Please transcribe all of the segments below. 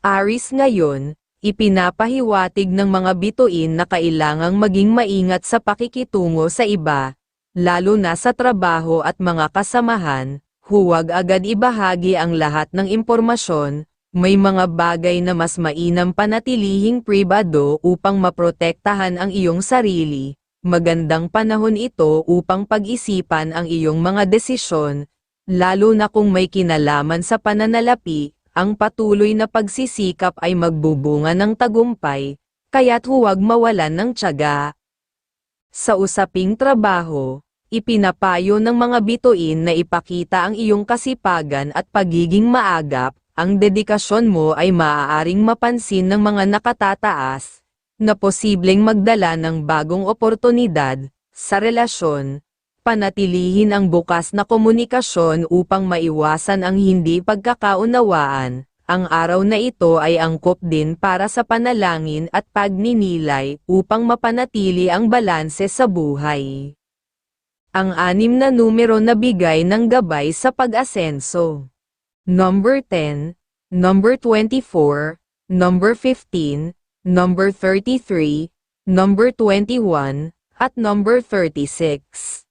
Aris ngayon, ipinapahiwatig ng mga bituin na kailangang maging maingat sa pakikitungo sa iba, lalo na sa trabaho at mga kasamahan, huwag agad ibahagi ang lahat ng impormasyon, may mga bagay na mas mainam panatilihing pribado upang maprotektahan ang iyong sarili. Magandang panahon ito upang pag-isipan ang iyong mga desisyon, lalo na kung may kinalaman sa pananalapi, ang patuloy na pagsisikap ay magbubunga ng tagumpay, kaya't huwag mawalan ng tiyaga. Sa usaping trabaho, ipinapayo ng mga bituin na ipakita ang iyong kasipagan at pagiging maagap, ang dedikasyon mo ay maaaring mapansin ng mga nakatataas, na posibleng magdala ng bagong oportunidad, sa relasyon, panatilihin ang bukas na komunikasyon upang maiwasan ang hindi pagkakaunawaan, ang araw na ito ay angkop din para sa panalangin at pagninilay upang mapanatili ang balanse sa buhay. Ang anim na numero na bigay ng gabay sa pag-asenso. Number 10, number 24, number 15, number 33, number 21, at number 36.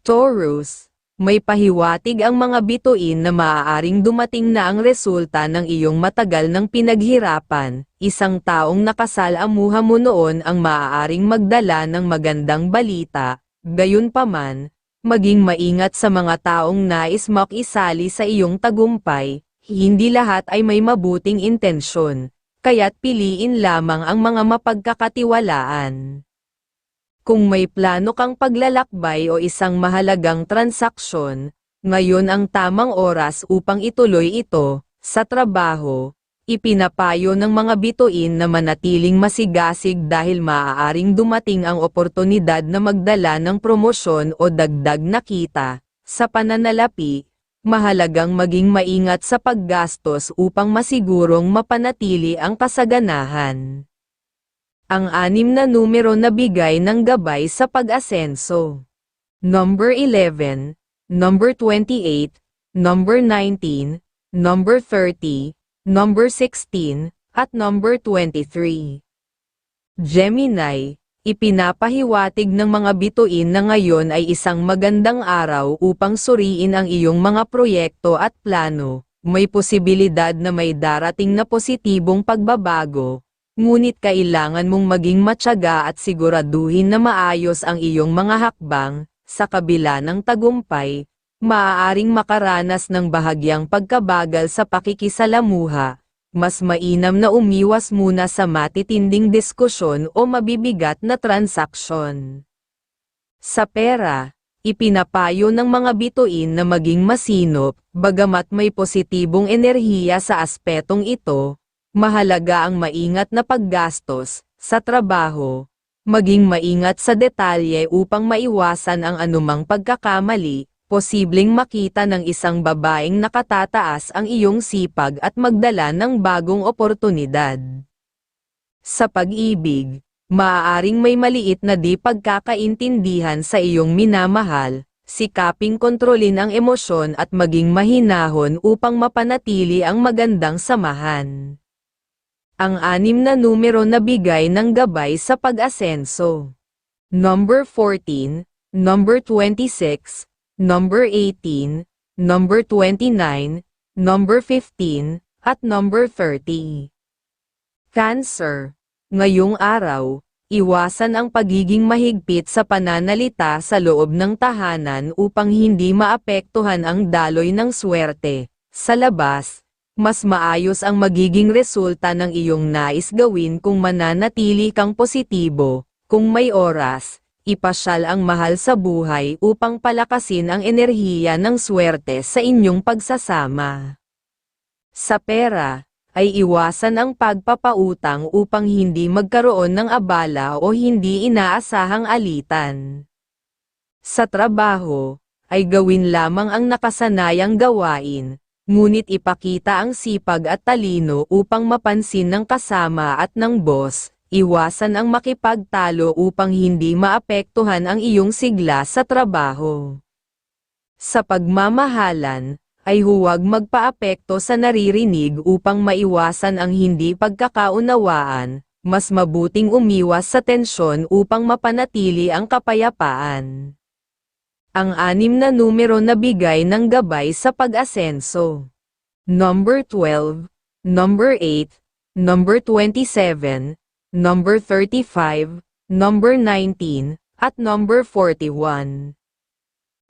Taurus, may pahiwatig ang mga bituin na maaaring dumating na ang resulta ng iyong matagal ng pinaghirapan, isang taong nakasalamuha mo noon ang maaaring magdala ng magandang balita, gayunpaman, maging maingat sa mga taong nais makisali sa iyong tagumpay, hindi lahat ay may mabuting intensyon, kaya't piliin lamang ang mga mapagkakatiwalaan. Kung may plano kang paglalakbay o isang mahalagang transaksyon, ngayon ang tamang oras upang ituloy ito, sa trabaho, ipinapayo ng mga bituin na manatiling masigasig dahil maaaring dumating ang oportunidad na magdala ng promosyon o dagdag na kita. Sa pananalapi, mahalagang maging maingat sa paggastos upang masigurong mapanatili ang kasaganahan. Ang anim na numero na bigay ng gabay sa pag-asenso. Number 11, number 28, number 19, number 30, number 16, at number 23. Gemini, ipinapahiwatig ng mga bituin na ngayon ay isang magandang araw upang suriin ang iyong mga proyekto at plano. May posibilidad na may darating na positibong pagbabago, ngunit kailangan mong maging matyaga at siguraduhin na maayos ang iyong mga hakbang, sa kabila ng tagumpay, maaaring makaranas ng bahagyang pagkabagal sa pakikisalamuha, mas mainam na umiwas muna sa matitinding diskusyon o mabibigat na transaksyon. Sa pera, ipinapayo ng mga bituin na maging masinop, bagamat may positibong enerhiya sa aspetong ito, Mahalaga ang maingat na paggastos sa trabaho, maging maingat sa detalye upang maiwasan ang anumang pagkakamali, posibleng makita ng isang babaeng nakatataas ang iyong sipag at magdala ng bagong oportunidad. Sa pag-ibig, maaaring may maliit na di pagkakaintindihan sa iyong minamahal, sikaping kontrolin ang emosyon at maging mahinahon upang mapanatili ang magandang samahan ang anim na numero na bigay ng gabay sa pag-asenso. Number 14, number 26, number 18, number 29, number 15, at number 30. Cancer. Ngayong araw, iwasan ang pagiging mahigpit sa pananalita sa loob ng tahanan upang hindi maapektuhan ang daloy ng swerte. Sa labas, mas maayos ang magiging resulta ng iyong nais gawin kung mananatili kang positibo, kung may oras, ipasyal ang mahal sa buhay upang palakasin ang enerhiya ng swerte sa inyong pagsasama. Sa pera, ay iwasan ang pagpapautang upang hindi magkaroon ng abala o hindi inaasahang alitan. Sa trabaho, ay gawin lamang ang nakasanayang gawain, ngunit ipakita ang sipag at talino upang mapansin ng kasama at ng boss, iwasan ang makipagtalo upang hindi maapektuhan ang iyong sigla sa trabaho. Sa pagmamahalan, ay huwag magpaapekto sa naririnig upang maiwasan ang hindi pagkakaunawaan, mas mabuting umiwas sa tensyon upang mapanatili ang kapayapaan. Ang anim na numero na bigay ng gabay sa pag-asenso. Number 12, Number 8, Number 27, Number 35, Number 19, at Number 41.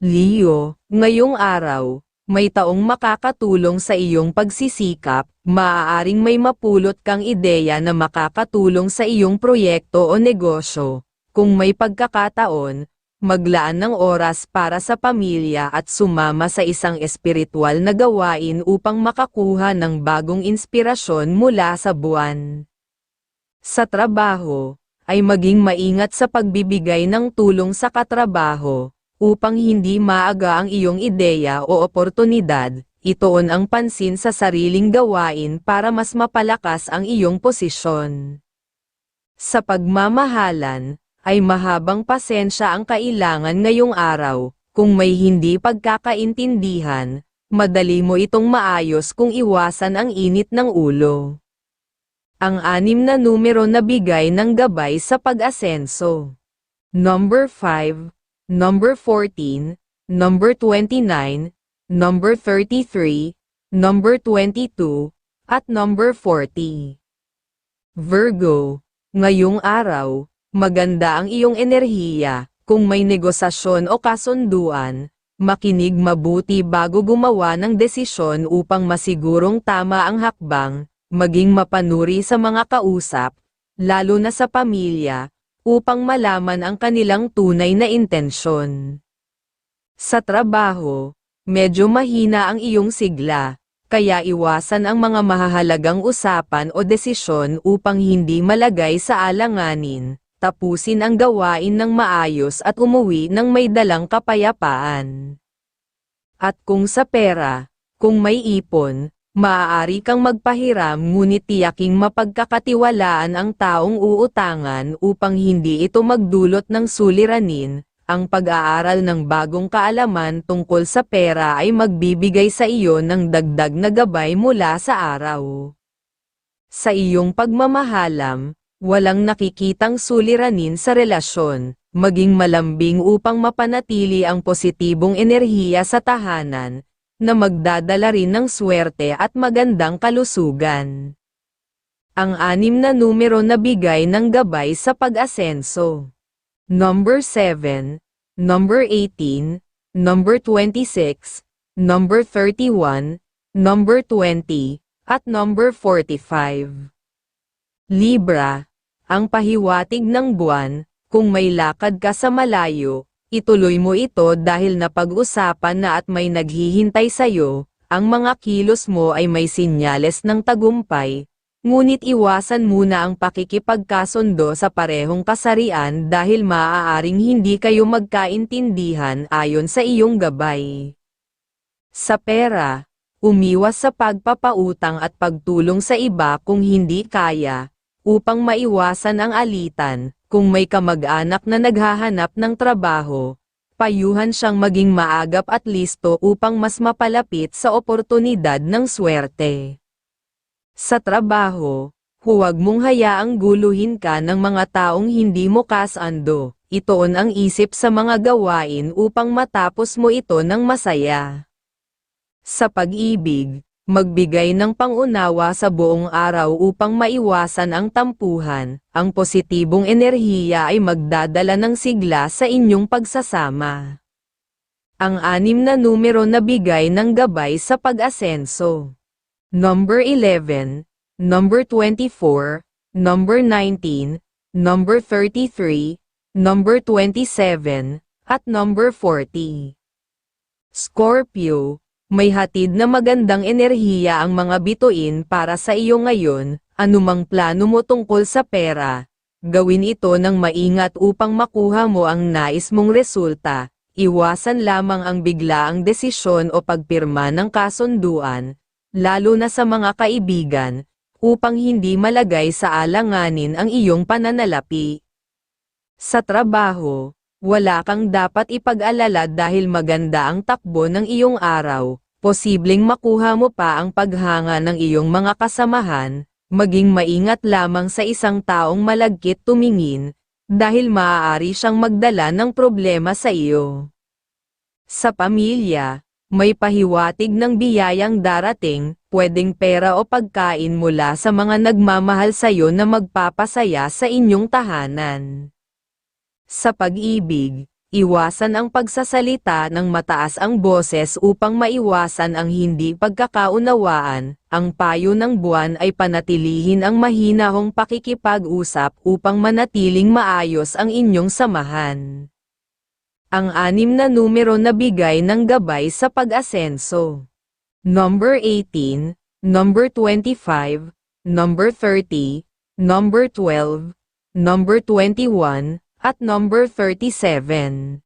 Leo, ngayong araw, may taong makakatulong sa iyong pagsisikap, maaaring may mapulot kang ideya na makakatulong sa iyong proyekto o negosyo. Kung may pagkakataon, maglaan ng oras para sa pamilya at sumama sa isang espiritual na gawain upang makakuha ng bagong inspirasyon mula sa buwan. Sa trabaho, ay maging maingat sa pagbibigay ng tulong sa katrabaho, upang hindi maaga ang iyong ideya o oportunidad, itoon ang pansin sa sariling gawain para mas mapalakas ang iyong posisyon. Sa pagmamahalan, ay mahabang pasensya ang kailangan ngayong araw, kung may hindi pagkakaintindihan, madali mo itong maayos kung iwasan ang init ng ulo. Ang anim na numero na bigay ng gabay sa pag-asenso. Number 5, Number 14, Number 29, Number 33, Number 22, at Number 40. Virgo, ngayong araw, maganda ang iyong enerhiya, kung may negosasyon o kasunduan, makinig mabuti bago gumawa ng desisyon upang masigurong tama ang hakbang, maging mapanuri sa mga kausap, lalo na sa pamilya, upang malaman ang kanilang tunay na intensyon. Sa trabaho, medyo mahina ang iyong sigla, kaya iwasan ang mga mahahalagang usapan o desisyon upang hindi malagay sa alanganin, tapusin ang gawain ng maayos at umuwi ng may dalang kapayapaan. At kung sa pera, kung may ipon, Maaari kang magpahiram ngunit tiyaking mapagkakatiwalaan ang taong uutangan upang hindi ito magdulot ng suliranin. Ang pag-aaral ng bagong kaalaman tungkol sa pera ay magbibigay sa iyo ng dagdag na gabay mula sa araw. Sa iyong pagmamahalam, walang nakikitang suliranin sa relasyon, maging malambing upang mapanatili ang positibong enerhiya sa tahanan, na magdadala rin ng swerte at magandang kalusugan. Ang anim na numero na bigay ng gabay sa pag-asenso. Number 7, Number 18, Number 26, Number 31, Number 20, at Number 45. Libra, ang pahiwatig ng buwan, kung may lakad ka sa malayo, Ituloy mo ito dahil napag-usapan na at may naghihintay sa'yo, ang mga kilos mo ay may sinyales ng tagumpay, ngunit iwasan muna ang pakikipagkasundo sa parehong kasarian dahil maaaring hindi kayo magkaintindihan ayon sa iyong gabay. Sa pera, umiwas sa pagpapautang at pagtulong sa iba kung hindi kaya, upang maiwasan ang alitan, kung may kamag-anak na naghahanap ng trabaho, payuhan siyang maging maagap at listo upang mas mapalapit sa oportunidad ng swerte. Sa trabaho, huwag mong hayaang guluhin ka ng mga taong hindi mo kasando, itoon ang isip sa mga gawain upang matapos mo ito ng masaya. Sa pag-ibig, magbigay ng pangunawa sa buong araw upang maiwasan ang tampuhan, ang positibong enerhiya ay magdadala ng sigla sa inyong pagsasama. Ang anim na numero na bigay ng gabay sa pag-asenso. Number 11, Number 24, Number 19, Number 33, Number 27, at Number 40. Scorpio, may hatid na magandang enerhiya ang mga bituin para sa iyo ngayon, anumang plano mo tungkol sa pera. Gawin ito ng maingat upang makuha mo ang nais mong resulta. Iwasan lamang ang biglaang desisyon o pagpirma ng kasunduan, lalo na sa mga kaibigan, upang hindi malagay sa alanganin ang iyong pananalapi. Sa trabaho, wala kang dapat ipag-alala dahil maganda ang takbo ng iyong araw, posibleng makuha mo pa ang paghanga ng iyong mga kasamahan, maging maingat lamang sa isang taong malagkit tumingin, dahil maaari siyang magdala ng problema sa iyo. Sa pamilya, may pahiwatig ng biyayang darating, pwedeng pera o pagkain mula sa mga nagmamahal sa iyo na magpapasaya sa inyong tahanan. Sa pag-ibig, iwasan ang pagsasalita ng mataas ang boses upang maiwasan ang hindi pagkakaunawaan. Ang payo ng buwan ay panatilihin ang mahinahong pakikipag-usap upang manatiling maayos ang inyong samahan. Ang anim na numero na bigay ng gabay sa pag-asenso. Number 18, number 25, number 30, number 12, number 21, at number 37.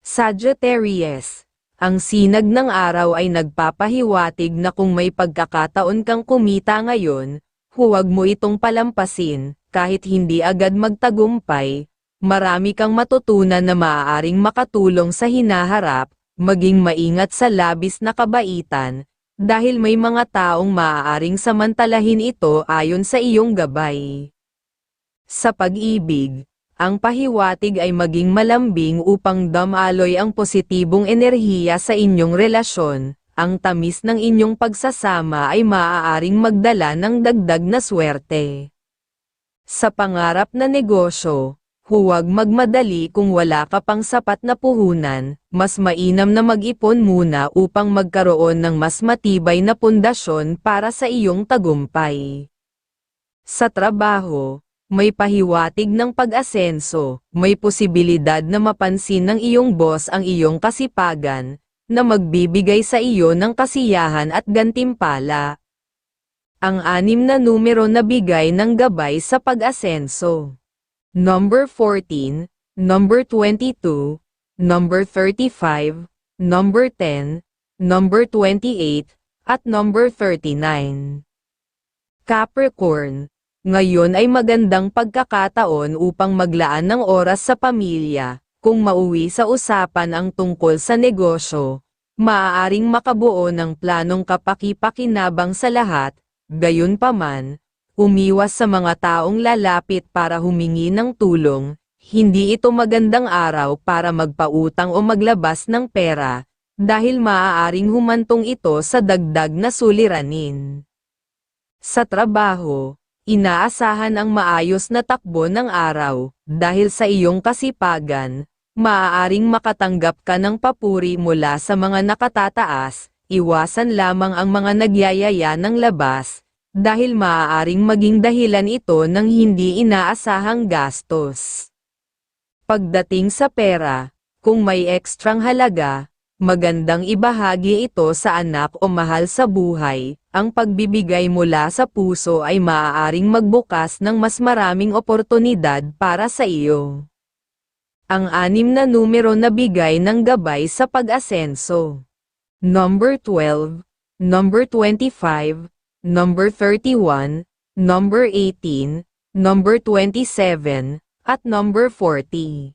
Sagittarius. Ang sinag ng araw ay nagpapahiwatig na kung may pagkakataon kang kumita ngayon, huwag mo itong palampasin, kahit hindi agad magtagumpay, marami kang matutunan na maaaring makatulong sa hinaharap, maging maingat sa labis na kabaitan, dahil may mga taong maaaring samantalahin ito ayon sa iyong gabay. Sa pag-ibig, ang pahiwatig ay maging malambing upang damaloy ang positibong enerhiya sa inyong relasyon, ang tamis ng inyong pagsasama ay maaaring magdala ng dagdag na swerte. Sa pangarap na negosyo, huwag magmadali kung wala ka pang sapat na puhunan, mas mainam na mag-ipon muna upang magkaroon ng mas matibay na pundasyon para sa iyong tagumpay. Sa trabaho, may pahiwatig ng pag-asenso, may posibilidad na mapansin ng iyong boss ang iyong kasipagan, na magbibigay sa iyo ng kasiyahan at gantimpala. Ang anim na numero na bigay ng gabay sa pag-asenso. Number 14, number 22, number 35, number 10, number 28, at number 39. Capricorn, ngayon ay magandang pagkakataon upang maglaan ng oras sa pamilya, kung mauwi sa usapan ang tungkol sa negosyo, maaaring makabuo ng planong kapaki-pakinabang sa lahat, gayunpaman, umiwas sa mga taong lalapit para humingi ng tulong, hindi ito magandang araw para magpautang o maglabas ng pera, dahil maaaring humantong ito sa dagdag na suliranin. Sa trabaho, Inaasahan ang maayos na takbo ng araw, dahil sa iyong kasipagan, maaaring makatanggap ka ng papuri mula sa mga nakatataas, iwasan lamang ang mga nagyayaya ng labas, dahil maaaring maging dahilan ito ng hindi inaasahang gastos. Pagdating sa pera, kung may ekstrang halaga, magandang ibahagi ito sa anak o mahal sa buhay, ang pagbibigay mula sa puso ay maaaring magbukas ng mas maraming oportunidad para sa iyo. Ang anim na numero na bigay ng gabay sa pag-asenso. Number 12, number 25, number 31, number 18, number 27, at number 40.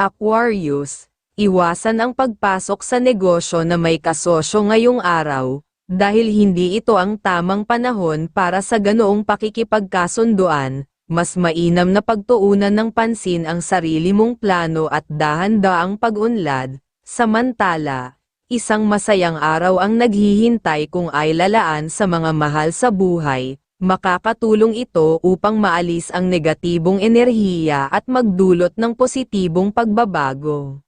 Aquarius, iwasan ang pagpasok sa negosyo na may kasosyo ngayong araw, dahil hindi ito ang tamang panahon para sa ganoong pakikipagkasunduan, mas mainam na pagtuunan ng pansin ang sarili mong plano at dahan-daang pag-unlad, samantala, isang masayang araw ang naghihintay kung ay lalaan sa mga mahal sa buhay, makakatulong ito upang maalis ang negatibong enerhiya at magdulot ng positibong pagbabago.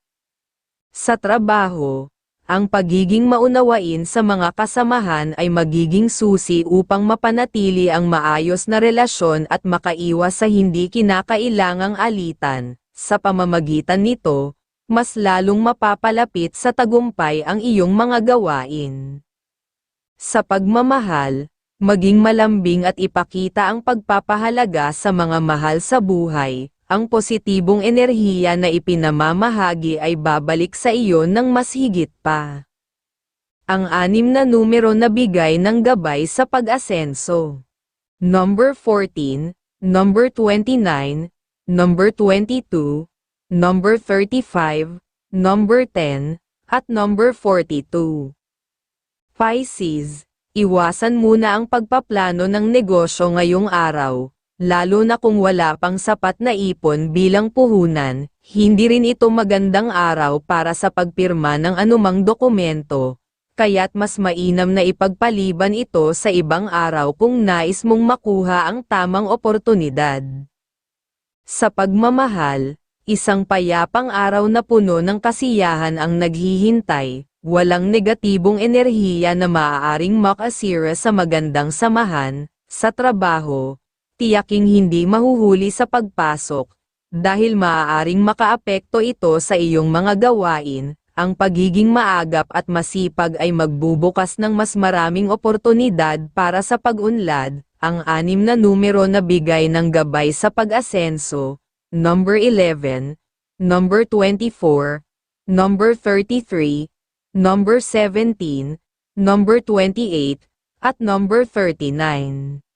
Sa trabaho, ang pagiging maunawain sa mga kasamahan ay magiging susi upang mapanatili ang maayos na relasyon at makaiwas sa hindi kinakailangang alitan. Sa pamamagitan nito, mas lalong mapapalapit sa tagumpay ang iyong mga gawain. Sa pagmamahal, maging malambing at ipakita ang pagpapahalaga sa mga mahal sa buhay, ang positibong enerhiya na ipinamamahagi ay babalik sa iyo ng mas higit pa. Ang anim na numero na bigay ng gabay sa pag-asenso. Number 14, number 29, number 22, number 35, number 10, at number 42. Pisces, iwasan muna ang pagpaplano ng negosyo ngayong araw, lalo na kung wala pang sapat na ipon bilang puhunan, hindi rin ito magandang araw para sa pagpirma ng anumang dokumento, kaya't mas mainam na ipagpaliban ito sa ibang araw kung nais mong makuha ang tamang oportunidad. Sa pagmamahal, isang payapang araw na puno ng kasiyahan ang naghihintay, walang negatibong enerhiya na maaaring makasira sa magandang samahan, sa trabaho, tiyaking hindi mahuhuli sa pagpasok, dahil maaaring makaapekto ito sa iyong mga gawain, ang pagiging maagap at masipag ay magbubukas ng mas maraming oportunidad para sa pag-unlad, ang anim na numero na bigay ng gabay sa pag-asenso, number 11, number 24, number 33, number 17, number 28, at number 39.